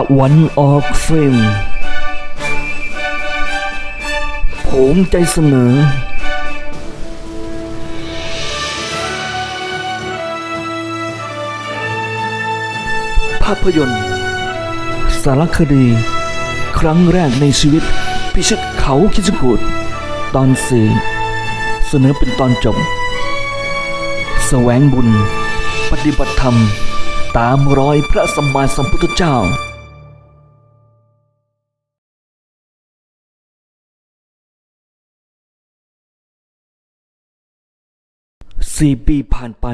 ตะวันออกฟิล์มผมใจเสนอ ภาพยนตร์ สารคดี ครั้งแรกในชีวิต พิชิตเขาคิชกูดตอนสี่เสนอเป็นตอนจบแสวงบุญ ปฏิบัติธรรม ตามรอยพระสัมมาสัมพุทธเจ้า สี่ปีผ่านไป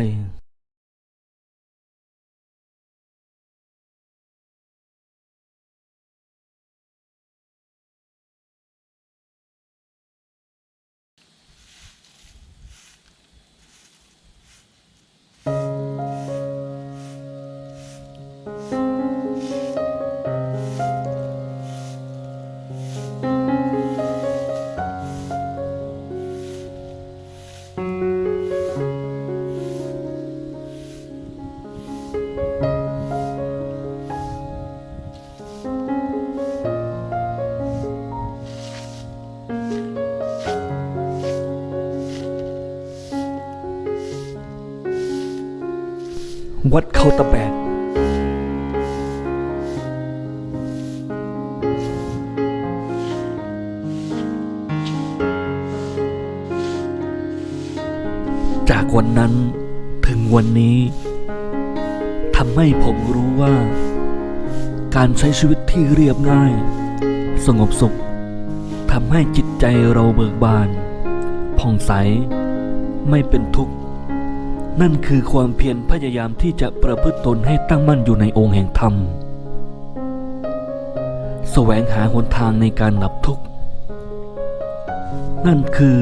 วัดเขาตะแบกจากวันนั้นถึงวันนี้ทำให้ผมรู้ว่า การใช้ชีวิตที่เรียบง่าย สงบสุขทำให้จิตใจเราเบิกบานผ่องใสไม่เป็นทุกข์ นั่นคือความเพียรพยายามที่จะประพฤติตนให้ตั้งมั่นอยู่ในองค์แห่งธรรม แสวงหาหนทางในการดับทุกข์ นั่นคือ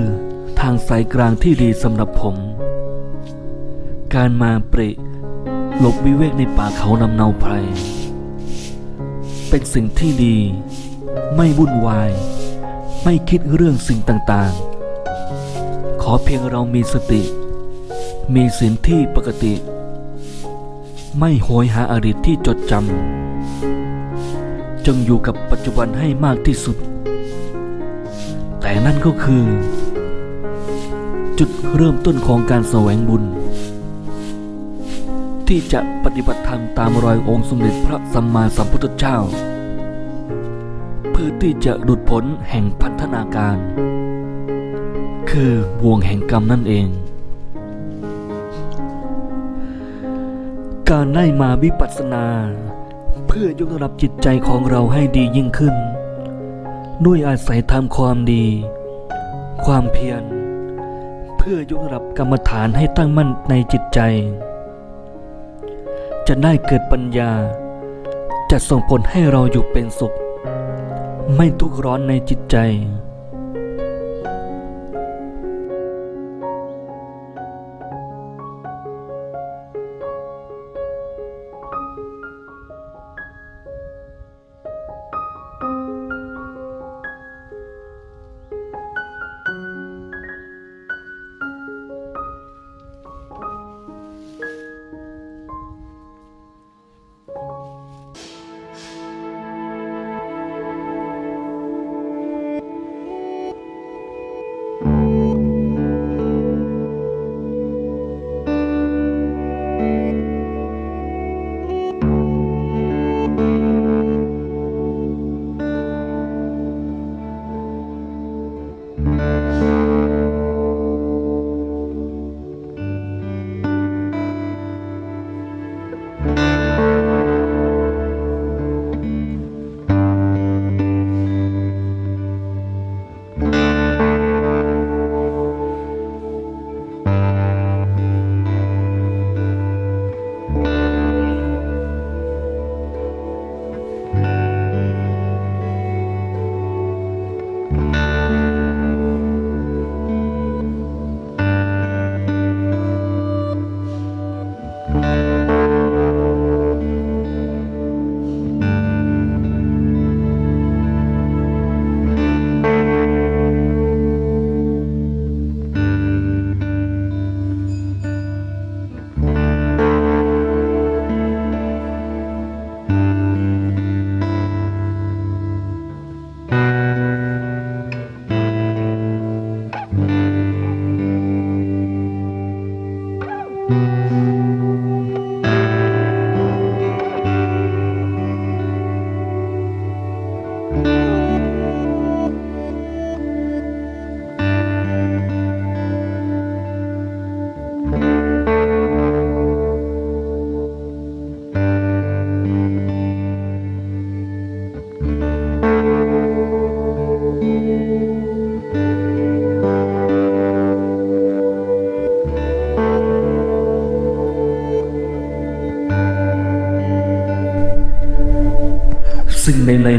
ทางสายกลางที่ดีสำหรับผม การมาเประหลบวิเวกในป่าเขานำเนาไพร เป็นสิ่งที่ดี ไม่วุ่นวาย ไม่คิดเรื่องสิ่งต่างๆ ขอเพียงเรามีสติ มีสินที่ปกติ ไม่โหยหาอดีตที่จดจำจงอยู่กับปัจจุบันให้มากที่สุด แต่นั่นก็คือ จุดเริ่มต้นของการแสวงบุญ ที่จะปฏิบัติธรรมตามรอยองค์สมเด็จพระสัมมาสัมพุทธเจ้า เพื่อที่จะหลุดพ้นแห่งพันธนาการ คือบ่วงแห่งกรรมนั่นเอง ได้มาวิปัสสนา เพื่อยกระดับจิตใจของเราให้ดียิ่งขึ้น ด้วยอาศัยทำความดี ความเพียร เพื่อยกระดับกรรมฐานให้ตั้งมั่นในจิตใจ จะได้เกิดปัญญา จะส่งผลให้เราอยู่เป็นสุข ไม่ทุกข์ร้อนในจิตใจ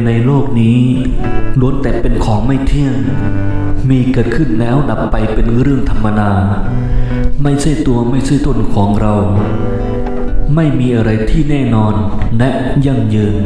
ใดๆในโลกนี้ล้วนแต่เป็นของไม่เที่ยง มีเกิดขึ้นแล้วดับไปเป็นเรื่องธรรมดาไม่ใช่ตัวไม่ใช่ตนของเรา ไม่มีอะไรที่แน่นอนและยั่งยืน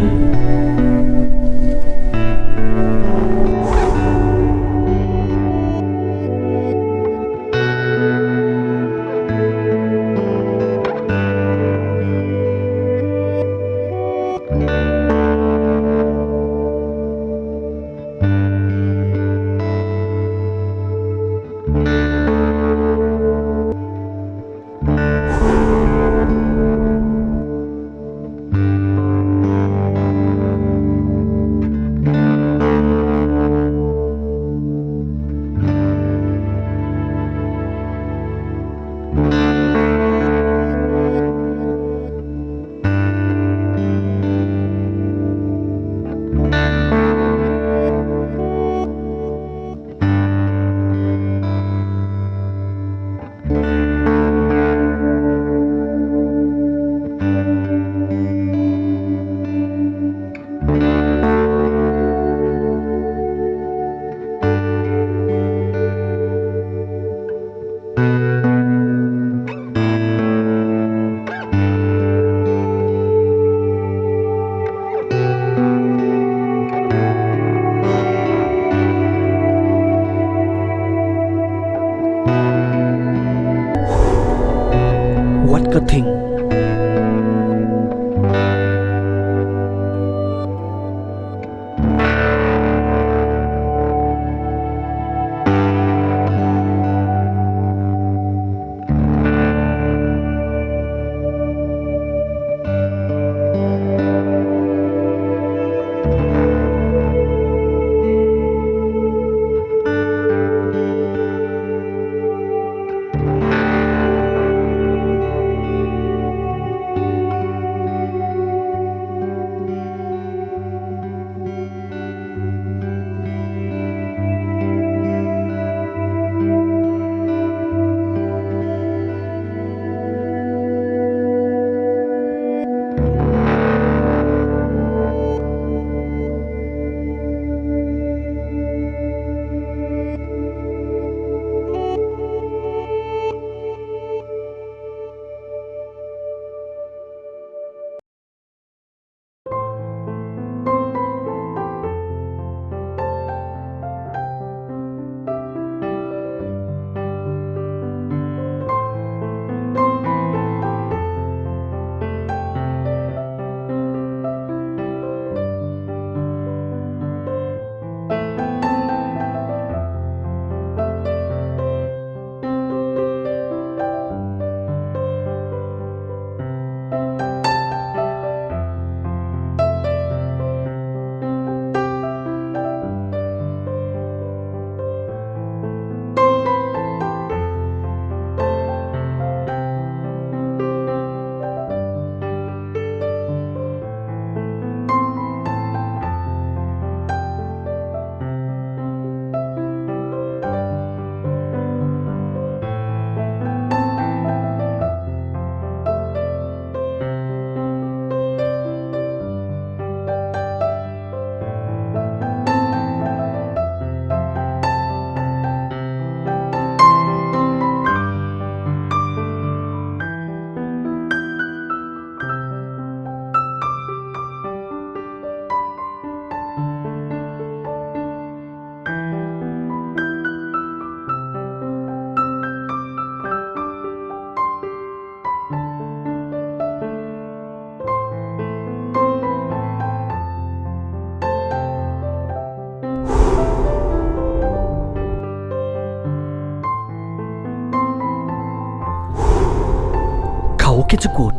คิดจกูด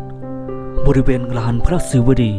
บริเวณลานพระศิวดี